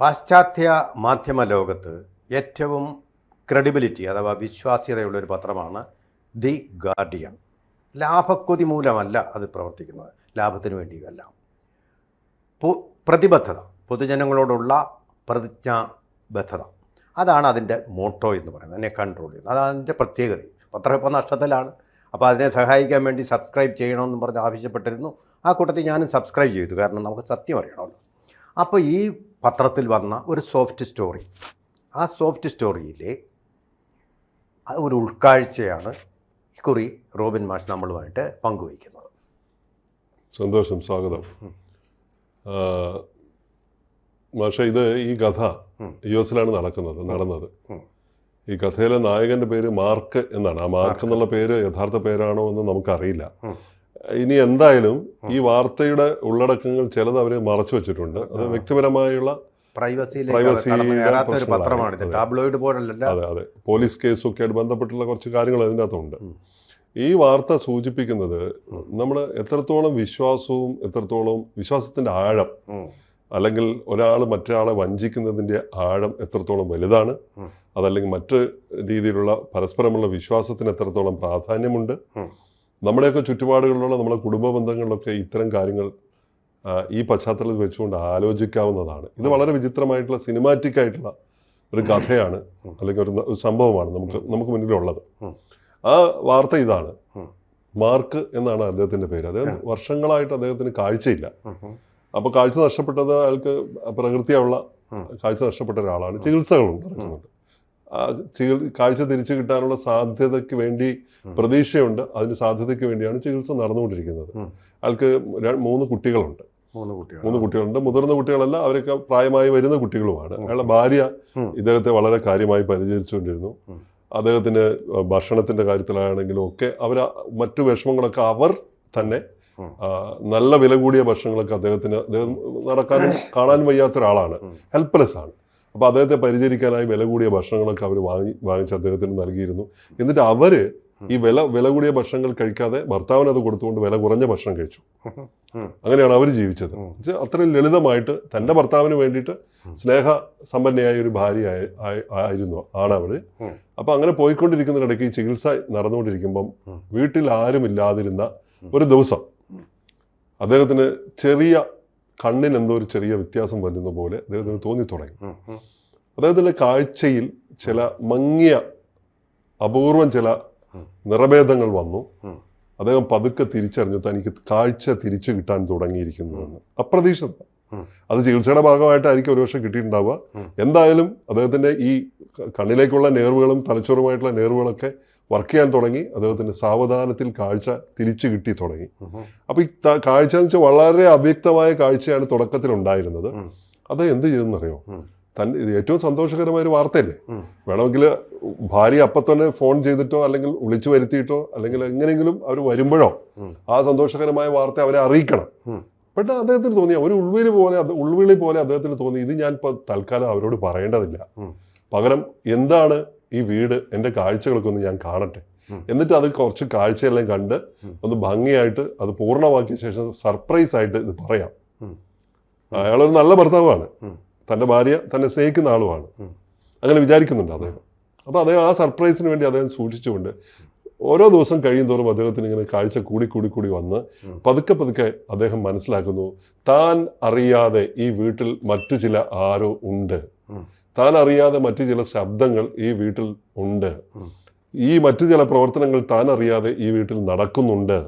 പാശ്ചാത്യ മാധ്യമ ലോകത്ത് ഏറ്റവും ക്രെഡിബിലിറ്റി അഥവാ വിശ്വാസ്യതയുള്ള ഒരു പത്രമാണ് ദി ഗാർഡിയൻ ലാഭക്കൊതി മൂലമല്ല അത് പ്രവർത്തിക്കുന്നത്. ലാഭത്തിന് വേണ്ടിയല്ല. പ്രതിബദ്ധത. പൊതുജനങ്ങളോടുള്ള പ്രതിജ്ഞാബദ്ധത. അതാണ് അതിന്റെ മോട്ടോ എന്ന് പറയുന്നത്. അതിനെ കൺട്രോൾ ചെയ്യുന്നത്. അതാണ് അതിന്റെ പ്രത്യേകത. പത്രം ഇപ്പോൾ നഷ്ടത്തിലാണ്. അപ്പോൾ അതിനെ സഹായിക്കാൻ വേണ്ടി സബ്സ്ക്രൈബ് ചെയ്യണമെന്ന് പറഞ്ഞ് ആവശ്യപ്പെട്ടിരുന്നു. ആ കൂട്ടത്തിൽ ഞാനും സബ്സ്ക്രൈബ് ചെയ്തു. കാരണം നമുക്ക് സത്യം അറിയണമല്ലോ. അപ്പോൾ ഈ പത്രത്തിൽ വന്ന ഒരു സോഫ്റ്റ് സ്റ്റോറി. ആ സോഫ്റ്റ് സ്റ്റോറിയിലെ ഒരു ഉൾക്കാഴ്ചയാണ് ഇക്കുറി റോബിൻ മാഷ് നമ്മളുമായിട്ട് പങ്കുവയ്ക്കുന്നത്. സന്തോഷം സ്വാഗതം. മാഷ ഇത് ഈ കഥ. യു എസിലാണ് നടക്കുന്നത് നടന്നത്. ഈ കഥയിലെ നായകന്റെ പേര് മാർക്ക് എന്നാണ്. ആ മാർക്ക് എന്നുള്ള പേര് യഥാർത്ഥ പേരാണോ എന്ന് നമുക്കറിയില്ല. ഇനി എന്തായാലും ഈ വാർത്തയുടെ ഉള്ളടക്കങ്ങൾ ചിലത് അവർ മറച്ചു വെച്ചിട്ടുണ്ട്. അത്. വ്യക്തിപരമായുള്ള പത്രമാണിത്. അതെ. ടാബ്ലോയിഡ് അതെ അതെ. പോലീസ് കേസൊക്കെ ആയിട്ട് ബന്ധപ്പെട്ടുള്ള കുറച്ച് കാര്യങ്ങൾ അതിനകത്തുണ്ട്. ഈ വാർത്ത സൂചിപ്പിക്കുന്നത് നമ്മൾ എത്രത്തോളം വിശ്വാസവും എത്രത്തോളം വിശ്വാസത്തിന്റെ ആഴം അല്ലെങ്കിൽ ഒരാൾ മറ്റൊരാളെ വഞ്ചിക്കുന്നതിന്റെ ആഴം എത്രത്തോളം വലുതാണ് അതല്ലെങ്കിൽ മറ്റ് രീതിയിലുള്ള പരസ്പരമുള്ള വിശ്വാസത്തിന് എത്രത്തോളം പ്രാധാന്യമുണ്ട്. നമ്മുടെയൊക്കെ ചുറ്റുപാടുകളിലുള്ള നമ്മുടെ കുടുംബ ബന്ധങ്ങളിലൊക്കെ ഇത്തരം കാര്യങ്ങൾ ഈ പശ്ചാത്തലത്തിൽ വെച്ചുകൊണ്ട് ആലോചിക്കാവുന്നതാണ്. ഇത് വളരെ വിചിത്രമായിട്ടുള്ള സിനിമാറ്റിക് ആയിട്ടുള്ള ഒരു കഥയാണ് അല്ലെങ്കിൽ ഒരു സംഭവമാണ് നമുക്ക് നമുക്ക് മുന്നിലുള്ളത്. ആ വാർത്ത ഇതാണ്. മാർക്ക് എന്നാണ് അദ്ദേഹത്തിന്റെ പേര്. അദ്ദേഹം വർഷങ്ങളായിട്ട് അദ്ദേഹത്തിന് കാഴ്ചയില്ല. അപ്പോൾ കാഴ്ച നഷ്ടപ്പെട്ടത് അയാൾക്ക് പ്രകൃതിയുള്ള. കാഴ്ച നഷ്ടപ്പെട്ട ഒരാളാണ്. ചികിത്സകളുണ്ട് നടക്കുന്നുണ്ട്. കാഴ്ച തിരിച്ചു കിട്ടാനുള്ള സാധ്യതയ്ക്ക് വേണ്ടി. പ്രതീക്ഷയുണ്ട്. അതിന് സാധ്യതയ്ക്ക് വേണ്ടിയാണ് ചികിത്സ നടന്നുകൊണ്ടിരിക്കുന്നത്. അയാൾക്ക് മൂന്ന് കുട്ടികളുണ്ട്. മൂന്ന് കുട്ടികളുണ്ട്. മുതിർന്ന കുട്ടികളല്ല അവരൊക്കെ പ്രായമായി വരുന്ന കുട്ടികളുമാണ്. അയാളുടെ ഭാര്യ. ഇദ്ദേഹത്തെ വളരെ കാര്യമായി പരിചരിച്ചുകൊണ്ടിരുന്നു. അദ്ദേഹത്തിന്റെ അദ്ദേഹത്തിന് ഭക്ഷണത്തിന്റെ കാര്യത്തിലാണെങ്കിലും ഒക്കെ അവർ മറ്റു വിഷമങ്ങളൊക്കെ അവർ തന്നെ നല്ല വില കൂടിയ ഭക്ഷണങ്ങളൊക്കെ അദ്ദേഹത്തിന് അദ്ദേഹം നടക്കാനും കാണാനും വയ്യാത്ത ഒരാളാണ്. ഹെൽപ്ലെസ് ആണ്. അപ്പോൾ അദ്ദേഹത്തെ പരിചരിക്കാനായി വില കൂടിയ ഭക്ഷണങ്ങളൊക്കെ അവർ വാങ്ങി വാങ്ങിച്ച് അദ്ദേഹത്തിന് നൽകിയിരുന്നു. എന്നിട്ട് അവർ ഈ വില വില കൂടിയ ഭക്ഷണങ്ങൾ കഴിക്കാതെ ഭർത്താവിന് അത് കൊടുത്തുകൊണ്ട് വില കുറഞ്ഞ ഭക്ഷണം കഴിച്ചു. അങ്ങനെയാണ് അവർ ജീവിച്ചത്. അത്ര അത്രയും ലളിതമായിട്ട് തന്റെ ഭർത്താവിന് വേണ്ടിയിട്ട് സ്നേഹ സമ്പന്നയായ ഒരു ഭാര്യ ആയ- ആയ- ആയിരുന്നു ആണ് അവർ അപ്പം അങ്ങനെ പോയിക്കൊണ്ടിരിക്കുന്നതിനിടയ്ക്ക് ഈ ചികിത്സ നടന്നുകൊണ്ടിരിക്കുമ്പം. വീട്ടിൽ ആരുമില്ലാതിരുന്ന ഇല്ലാതിരുന്ന ഒരു ദിവസം അദ്ദേഹത്തിന് ചെറിയ കണ്ണിന് എന്തോ ഒരു ചെറിയ വ്യത്യാസം വരുന്ന പോലെ അദ്ദേഹത്തിന് തോന്നി തുടങ്ങി. അദ്ദേഹത്തിന്റെ കാഴ്ചയിൽ ചില മങ്ങിയ അപൂർവം ചില. നിറഭേദങ്ങൾ വന്നു. അദ്ദേഹം പതുക്കെ തിരിച്ചറിഞ്ഞു തനിക്ക് കാഴ്ച തിരിച്ചു കിട്ടാൻ തുടങ്ങിയിരിക്കുന്നു എന്ന്. അപ്രതീക്ഷിതം. അത് ചികിത്സയുടെ ഭാഗമായിട്ടായിരിക്കും ഒരു വർഷം കിട്ടിയിട്ടുണ്ടാവുക. എന്തായാലും അദ്ദേഹത്തിന്റെ ഈ കണ്ണിലേക്കുള്ള നേർവുകളും തലച്ചോറുമായിട്ടുള്ള നേർവുകളൊക്കെ വർക്ക് ചെയ്യാൻ തുടങ്ങി. അദ്ദേഹത്തിന് സാവധാനത്തിൽ കാഴ്ച തിരിച്ചു കിട്ടി തുടങ്ങി. അപ്പോൾ അപ്പൊ ഈ കാഴ്ച എന്ന് വെച്ചാൽ വളരെ അവ്യക്തമായ കാഴ്ചയാണ് തുടക്കത്തിൽ ഉണ്ടായിരുന്നത് അത് എന്ത് ചെയ്തെന്നറിയോ അറിയോ തന്റെ ഇത് ഏറ്റവും സന്തോഷകരമായ ഒരു വാർത്തയല്ലേ. വേണമെങ്കിൽ ഭാര്യ അപ്പം തന്നെ ഫോൺ ചെയ്തിട്ടോ അല്ലെങ്കിൽ വിളിച്ചു വരുത്തിയിട്ടോ അല്ലെങ്കിൽ എങ്ങനെയെങ്കിലും അവർ വരുമ്പോഴോ ആ സന്തോഷകരമായ വാർത്ത അവരെ അറിയിക്കണം. പക്ഷെ അദ്ദേഹത്തിന് തോന്നി ഒരു ഉൾവിളി പോലെ ഉൾവിളി പോലെ അദ്ദേഹത്തിന് തോന്നി. ഇത് ഞാൻ ഇപ്പോൾ തൽക്കാലം അവരോട് പറയേണ്ടതില്ല. പകരം എന്താണ് ഈ വീട് എന്റെ കാഴ്ചകളൊക്കെ ഒന്ന് ഞാൻ കാണട്ടെ. എന്നിട്ട് അത് കുറച്ച് കാഴ്ചയെല്ലാം കണ്ട് ഒന്ന് ഭംഗിയായിട്ട് അത് പൂർണമാക്കിയ ശേഷം സർപ്രൈസ് ആയിട്ട് ഇത് പറയാം. അയാളൊരു നല്ല ഭർത്താവാണ്. തന്റെ തന്റെ ഭാര്യ തന്നെ സ്നേഹിക്കുന്ന ആളുമാണ്. അങ്ങനെ വിചാരിക്കുന്നുണ്ട് അദ്ദേഹം. അപ്പോൾ അദ്ദേഹം ആ സർപ്രൈസിന് വേണ്ടി അദ്ദേഹം സൂക്ഷിച്ചുകൊണ്ട് ഓരോ ദിവസം കഴിയും തോറും അദ്ദേഹത്തിന് ഇങ്ങനെ കാഴ്ച കൂടി കൂടി കൂടി വന്ന് പതുക്കെ പതുക്കെ അദ്ദേഹം മനസ്സിലാക്കുന്നു താൻ അറിയാതെ ഈ വീട്ടിൽ മറ്റു ചില ആരോ ഉണ്ട്. താൻ അറിയാതെ മറ്റു ചില ശബ്ദങ്ങൾ ഈ വീട്ടിൽ ഉണ്ട്. ഈ മറ്റു ചില പ്രവർത്തനങ്ങൾ താൻ അറിയാതെ ഈ വീട്ടിൽ നടക്കുന്നുണ്ട്.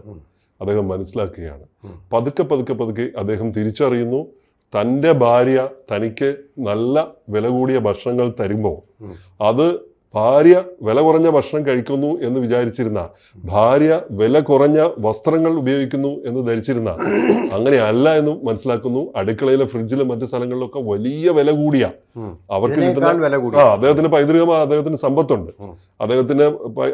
അദ്ദേഹം മനസ്സിലാക്കുകയാണ്. പതുക്കെ പതുക്കെ പതുക്കെ അദ്ദേഹം തിരിച്ചറിയുന്നു തന്റെ ഭാര്യ തനിക്ക് നല്ല വില കൂടിയ ഭക്ഷണങ്ങൾ തരുമ്പോൾ അത് ഭാര്യ വില കുറഞ്ഞ ഭക്ഷണം കഴിക്കുന്നു എന്ന് വിചാരിച്ചിരുന്ന ഭാര്യ വില കുറഞ്ഞ വസ്ത്രങ്ങൾ ഉപയോഗിക്കുന്നു എന്ന് ധരിച്ചിരുന്ന അങ്ങനെ അല്ല എന്നും മനസ്സിലാക്കുന്നു. അടുക്കളയിലെ ഫ്രിഡ്ജിലും മറ്റു സ്ഥലങ്ങളിലൊക്കെ വലിയ വില കൂടിയ. അവർക്ക് കിട്ടുന്ന ആ അദ്ദേഹത്തിന് പൈതൃകമായ അദ്ദേഹത്തിന് സമ്പത്തുണ്ട്. അദ്ദേഹത്തിന്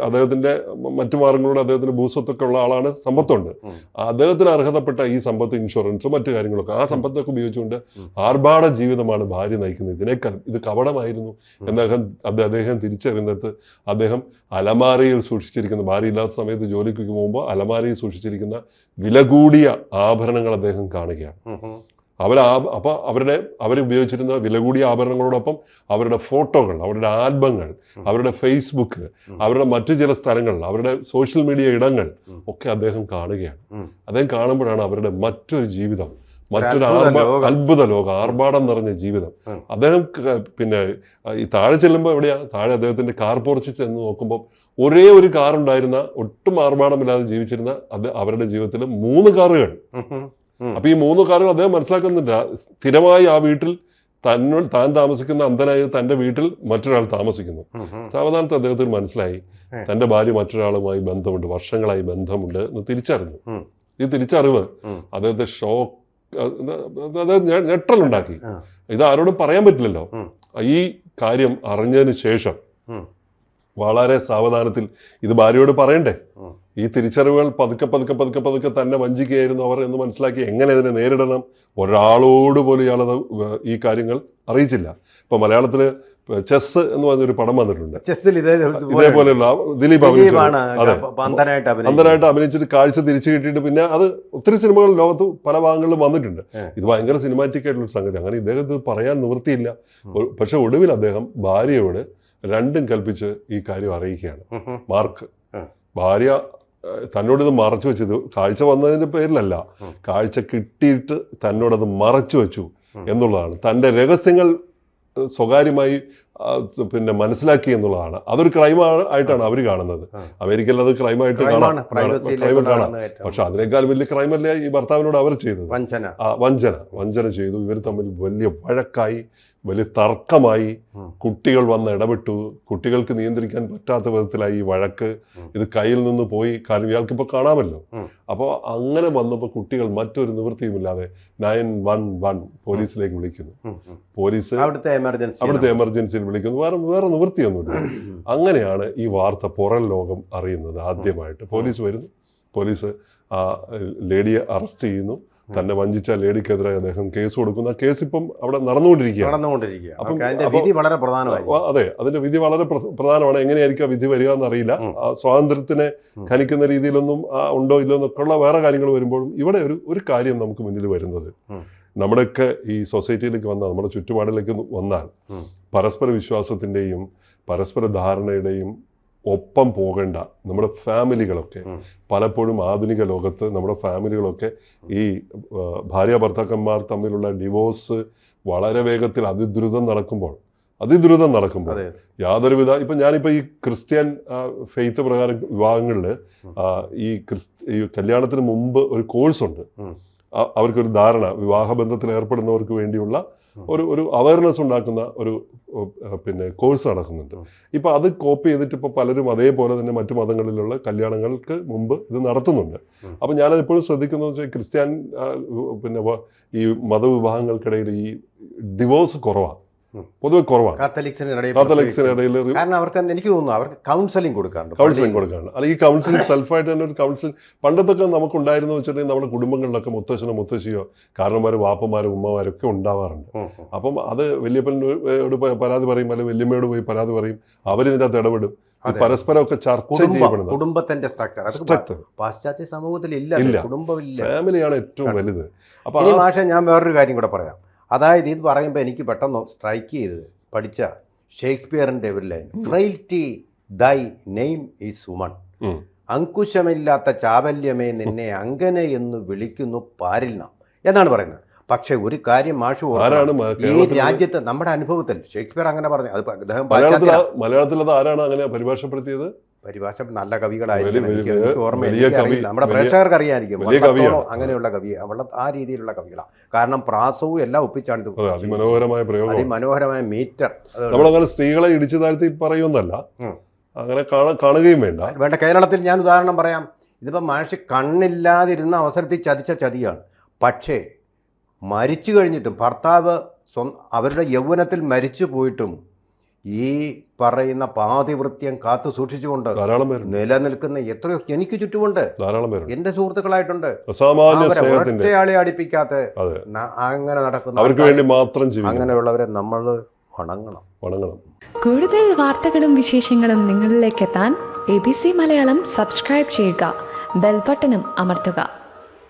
അദ്ദേഹത്തിന്റെ മറ്റു മാർഗങ്ങളോട് അദ്ദേഹത്തിന് ഭൂസ്വത്തൊക്കെ ഉള്ള ആളാണ് സമ്പത്തുണ്ട്. അദ്ദേഹത്തിന് അർഹതപ്പെട്ട ഈ സമ്പത്ത് ഇൻഷുറൻസും മറ്റു കാര്യങ്ങളൊക്കെ. ആ സമ്പത്തൊക്കെ ഉപയോഗിച്ചുകൊണ്ട്. ആർഭാട ജീവിതമാണ് ഭാര്യ നയിക്കുന്നത്. ഇതിനേക്കാൾ ഇത് കപടമായിരുന്നു ഉം. എന്ന് അദ്ദേഹം അദ്ദേഹം തിരിച്ചറിയുന്നിടത്ത് അദ്ദേഹം അലമാരയിൽ സൂക്ഷിച്ചിരിക്കുന്ന. ഭാര്യയില്ലാത്ത സമയത്ത് ജോലിക്ക് പോകുമ്പോൾ അലമാരയിൽ സൂക്ഷിച്ചിരിക്കുന്ന വില കൂടിയ ആഭരണങ്ങൾ അദ്ദേഹം കാണുകയാണ്. അവർ ആ അപ്പോൾ അവരുടെ അവരുപയോഗിച്ചിരുന്ന വില കൂടിയ ആഭരണങ്ങളോടൊപ്പം അവരുടെ ഫോട്ടോകൾ അവരുടെ ആൽബങ്ങൾ അവരുടെ ഫേസ്ബുക്ക് അവരുടെ മറ്റു ചില സ്ഥലങ്ങൾ അവരുടെ സോഷ്യൽ മീഡിയ ഇടങ്ങൾ ഒക്കെ അദ്ദേഹം കാണുകയാണ്. അദ്ദേഹം കാണുമ്പോഴാണ് അവരുടെ മറ്റൊരു ജീവിതം മറ്റൊരു അത്ഭുത ലോകം. ആർഭാടം നിറഞ്ഞ ജീവിതം. അദ്ദേഹം പിന്നെ ഈ താഴെ ചെല്ലുമ്പോൾ എവിടെയാ? താഴെ അദ്ദേഹത്തിന്റെ കാർ പോർച്ച് ചെന്ന് നോക്കുമ്പോൾ ഒരേ ഒരു കാർ ഉണ്ടായിരുന്ന ഒട്ടും ആർഭാടമില്ലാതെ ജീവിച്ചിരുന്ന അത് അവരുടെ ജീവിതത്തിൽ മൂന്ന് കാറുകൾ. അപ്പൊ ഈ മൂന്ന് കാറുകൾ അദ്ദേഹം മനസ്സിലാക്കുന്നില്ല. സ്ഥിരമായി ആ വീട്ടിൽ തന്നോട് താൻ താമസിക്കുന്ന അന്ധനായ തന്റെ വീട്ടിൽ മറ്റൊരാൾ താമസിക്കുന്നു. ഉം. അദ്ദേഹത്തിന് മനസ്സിലായി. തന്റെ ഭാര്യ മറ്റൊരാളുമായി ബന്ധമുണ്ട് വർഷങ്ങളായി ബന്ധമുണ്ട് എന്ന് തിരിച്ചറിഞ്ഞു. ഈ തിരിച്ചറിവ് അദ്ദേഹത്തെ ഷോക്ക് അതായത് ഞെട്ടലുണ്ടാക്കി. ഇത് ആരോടും പറയാൻ പറ്റില്ലല്ലോ. ഈ കാര്യം അറിഞ്ഞതിന് ശേഷം വളരെ സാവധാനത്തിൽ ഇത് ഭാര്യയോട് പറയണ്ടേ? ഈ തിരിച്ചറിവുകൾ പതുക്കെ പതുക്കെ പതുക്കെ പതുക്കെ തന്നെ വഞ്ചിക്കുകയായിരുന്നു അവർ എന്ന് മനസ്സിലാക്കി എങ്ങനെ ഇതിനെ നേരിടണം? ഒരാളോട് പോലും ഇയാളത് ഈ കാര്യങ്ങൾ അറിയിച്ചില്ല. ഇപ്പൊ മലയാളത്തിൽ ചെസ് എന്ന് പറഞ്ഞൊരു പടം വന്നിട്ടുണ്ട്. ചെസ്സിൽ ഇതേ ഇതേപോലെയുള്ള ദിലീപ് അന്തനായിട്ട് അഭിനയിച്ചിട്ട് കാഴ്ച തിരിച്ചു കിട്ടിയിട്ട് പിന്നെ അത് ഒത്തിരി സിനിമകൾ ലോകത്ത് പല ഭാഗങ്ങളിലും വന്നിട്ടുണ്ട്. ഇത് ഭയങ്കര സിനിമാറ്റിക് ആയിട്ടുള്ള ഒരു സംഗതി. അങ്ങനെ ഇദ്ദേഹത്തിന് പറയാൻ നിവൃത്തിയില്ല. പക്ഷെ ഒടുവിൽ അദ്ദേഹം ഭാര്യയോട് രണ്ടും കൽപ്പിച്ച് ഈ കാര്യം അറിയിക്കുകയാണ്. മാർക്ക്. ഭാര്യ തന്നോടിത് മറച്ചു വെച്ചത് കാഴ്ച വന്നതിന്റെ പേരിലല്ല. കാഴ്ച കിട്ടിയിട്ട് തന്നോടത് മറച്ചു വെച്ചു എന്നുള്ളതാണ്. തന്റെ രഹസ്യങ്ങൾ സ്വകാര്യമായി പിന്നെ മനസ്സിലാക്കി എന്നുള്ളതാണ്. അതൊരു ക്രൈം ആയിട്ടാണ് അവർ കാണുന്നത്. അമേരിക്കയിൽ അത് ക്രൈമായിട്ട്. കാണാം. ക്രൈം കാണാം. പക്ഷെ അതിനേക്കാൾ വലിയ ക്രൈമല്ലേ ഈ ഭർത്താവിനോട് അവർ ചെയ്തത്? വഞ്ചന. വഞ്ചന. വഞ്ചന ചെയ്തു. ഇവർ തമ്മിൽ വലിയ വഴക്കായി വലിയ തർക്കമായി കുട്ടികൾ വന്ന് ഇടപെട്ടു. കുട്ടികൾക്ക് നിയന്ത്രിക്കാൻ പറ്റാത്ത വിധത്തിലായി ഈ വഴക്ക്. ഇത് കയ്യിൽ നിന്ന് പോയി കാരണം ഇയാൾക്കിപ്പോൾ കാണാമല്ലോ. അപ്പോൾ അങ്ങനെ വന്നപ്പോൾ കുട്ടികൾ മറ്റൊരു നിവൃത്തിയുമില്ലാതെ നയൻ വൺ വൺ പോലീസിലേക്ക് വിളിക്കുന്നു. പോലീസ് അവിടുത്തെ എമർജൻസി അവിടുത്തെ എമർജൻസിയിൽ വിളിക്കുന്നു. വേറെ വേറെ നിവൃത്തിയൊന്നുമില്ല. അങ്ങനെയാണ് ഈ വാർത്ത പുറം ലോകം അറിയുന്നത് ആദ്യമായിട്ട്. പോലീസ് വരുന്നു. പോലീസ് ആ ലേഡിയെ അറസ്റ്റ് ചെയ്യുന്നു. തന്നെ വഞ്ചിച്ച ലേഡിക്കെതിരെ അദ്ദേഹം കേസ് കൊടുക്കുന്ന. കേസ് ഇപ്പം അവിടെ നടന്നുകൊണ്ടിരിക്കുകയാണ്. നടന്നുകൊണ്ടിരിക്കുക അപ്പം- അതിന്റെ വിധി വളരെ പ്രധാനമായി അതെ അതിന്റെ വിധി വളരെ പ്രധാനമാണ്. എങ്ങനെയായിരിക്കും ആ വിധി വരിക എന്നറിയില്ല. സ്വാതന്ത്ര്യത്തിനെ. ഖനിക്കുന്ന രീതിയിലൊന്നും ആ, ഉണ്ടോ ഇല്ലോ എന്നൊക്കെയുള്ള വേറെ കാര്യങ്ങൾ വരുമ്പോഴും ഇവിടെ ഒരു ഒരു കാര്യം നമുക്ക് മുന്നിൽ വരുന്നത്. നമ്മുടെയൊക്കെ ഈ സൊസൈറ്റിയിലേക്ക് വന്നാൽ നമ്മുടെ ചുറ്റുപാടിലേക്ക് വന്നാൽ പരസ്പര വിശ്വാസത്തിന്റെയും പരസ്പര ധാരണയുടെയും ഒപ്പം പോകേണ്ട. നമ്മുടെ ഫാമിലികളൊക്കെ. പലപ്പോഴും ആധുനിക ലോകത്ത് നമ്മുടെ ഫാമിലികളൊക്കെ ഈ ഭാര്യ ഭർത്താക്കന്മാർ തമ്മിലുള്ള ഡിവോഴ്സ് വളരെ വേഗത്തിൽ അതിദ്രുതം നടക്കുമ്പോൾ അതിദ്രുതം നടക്കുമ്പോൾ യാതൊരുവിധ ഇപ്പം ഞാനിപ്പോൾ ഈ ക്രിസ്ത്യൻ ഫെയ്ത്ത് പ്രകാരം വിവാഹങ്ങളിൽ ഈ ക്രിസ് ഈ കല്യാണത്തിന് മുമ്പ് ഒരു കോഴ്സുണ്ട്. അവർക്കൊരു ധാരണ വിവാഹബന്ധത്തിൽ ഏർപ്പെടുന്നവർക്ക് വേണ്ടിയുള്ള. ഒരു ഒരു അവയർനെസ് ഉണ്ടാക്കുന്ന ഒരു പിന്നെ കോഴ്സ് നടക്കുന്നുണ്ട് ഉം. ഇപ്പം അത് കോപ്പി ചെയ്തിട്ട് ഇപ്പോൾ പലരും അതേപോലെ തന്നെ മറ്റു മതങ്ങളിലുള്ള കല്യാണങ്ങൾക്ക് മുമ്പ് ഇത് നടത്തുന്നുണ്ട് അപ്പോൾ അപ്പം ഞാനത് എപ്പോഴും ശ്രദ്ധിക്കുന്നത് വെച്ചാൽ ക്രിസ്ത്യൻ പിന്നെ ഈ മതവിഭാഗങ്ങൾക്കിടയിൽ ഈ ഡിവോഴ്സ് കുറവാണ്. പൊതുവെ കുറവാണ്. കാത്തലിക്സിനിടയിൽ കാരണം അവർക്ക് എനിക്ക് തോന്നുന്നു അവർക്ക് കൗൺസിലിംഗ് കൊടുക്കാറുണ്ട്. കൗൺസിലിംഗ് കൊടുക്കാറുണ്ട്. അല്ലെങ്കിൽ ഈ കൗൺസിലിംഗ് സെൽഫായിട്ട് തന്നെ ഒരു കൗൺസിലിംഗ് പണ്ടത്തൊക്കെ നമുക്കുണ്ടായിരുന്നു വെച്ചിട്ടുണ്ടെങ്കിൽ നമ്മുടെ കുടുംബങ്ങളിലൊക്കെ മുത്തശ്ശനോ മുത്തശ്ശിയോ കാരണന്മാരും വാപ്പന്മാരും ഉമ്മമാരും ഒക്കെ ഉണ്ടാവാറുണ്ട്. അപ്പം അത് വലിയപ്പനോട് പോയി പരാതി പറയും അല്ലെങ്കിൽ വല്യമ്മയോട് പോയി പരാതി പറയും അവരിതിന്റെ അകത്ത് ഇടപെടും. പരസ്പരമൊക്കെ ചർച്ച ചെയ്യപ്പെടുന്നത്. കുടുംബത്തിന്റെ സ്ട്രക്ചർ പാശ്ചാത്യ സമൂഹത്തിൽ ഇല്ല. കുടുംബമില്ല. ഫാമിലിയാണ് ഏറ്റവും വലുത്. അപ്പൊ മാഷെ ഞാൻ വേറൊരു കാര്യം കൂടെ പറയാം. അതായത് ഇത് പറയുമ്പോൾ എനിക്ക് പെട്ടെന്ന് സ്ട്രൈക്ക് ചെയ്തത് പഠിച്ച ഷേക്സ്പിയറിന്റെ ഒരു line frailty thy name is woman. അങ്കുശമില്ലാത്ത ചാബല്യമേ നിന്നെ അങ്കനെ എന്ന് വിളിക്കുന്നു പാരിൽ നാം. എന്നാണ് പറയുന്നത്. പക്ഷേ ഒരു കാര്യം മാഷു. ഈ രാജ്യത്ത് നമ്മുടെ അനുഭവത്തിൽ ഷേക്സ്പിയർ അങ്ങനെ പറഞ്ഞു. അത് അദ്ദേഹം മലയാളത്തിൽ അത് ആരാണ് അങ്ങനെ പരിഭാഷപ്പെടുത്തിയത്? പരിഭാഷ നല്ല കവികളായിരിക്കും എനിക്ക് ഓർമ്മയില്ല. നമ്മുടെ പ്രേക്ഷകർക്ക് കവിയാണ്. അങ്ങനെയുള്ള കവി അവളുടെ ആ രീതിയിലുള്ള കവികളാണ് കാരണം പ്രാസവും എല്ലാം ഒപ്പിച്ചാണ് ഇത് അതെ അതിമനോഹരമായ പ്രയോഗം അതിമനോഹരമായ മീറ്റർ. നമ്മളങ്ങനെ സ്ത്രീകളെ ഇടിച്ചു താഴ്ത്തി പറയുമെന്നല്ല. അങ്ങനെ കാണ- കാണുകയും വേണ്ട. വേണ്ട കേരളത്തിൽ ഞാൻ ഉദാഹരണം പറയാം. ഇതിപ്പോൾ മനുഷ്യ കണ്ണില്ലാതിരുന്ന അവസരത്തിൽ ചതിച്ച ചതിയാണ്. പക്ഷേ മരിച്ചു കഴിഞ്ഞിട്ടും ഭർത്താവ് സ്വ അവരുടെ യൗവനത്തിൽ മരിച്ചു പോയിട്ടും ഈ പറയുന്ന പാതിവൃത്യം കാത്തു സൂക്ഷിച്ചുകൊണ്ട് ധാരാളം നിലനിൽക്കുന്ന എത്രയോ എനിക്ക് ചുറ്റുമുണ്ട്. ധാരാളം എന്റെ സുഹൃത്തുക്കളായിട്ടുണ്ട്. ഒറ്റയാളെ അടിപ്പിക്കാത്ത അങ്ങനെ നടക്കുന്ന അവർക്ക് വേണ്ടി മാത്രം അങ്ങനെയുള്ളവരെ നമ്മൾ വണങ്ങണം. വണങ്ങണം. കൂടുതൽ വാർത്തകളും വിശേഷങ്ങളും നിങ്ങളിലേക്ക് എത്താൻ A B C Malayalam subscribe ചെയ്യുക. ബെൽബട്ടനും അമർത്തുക.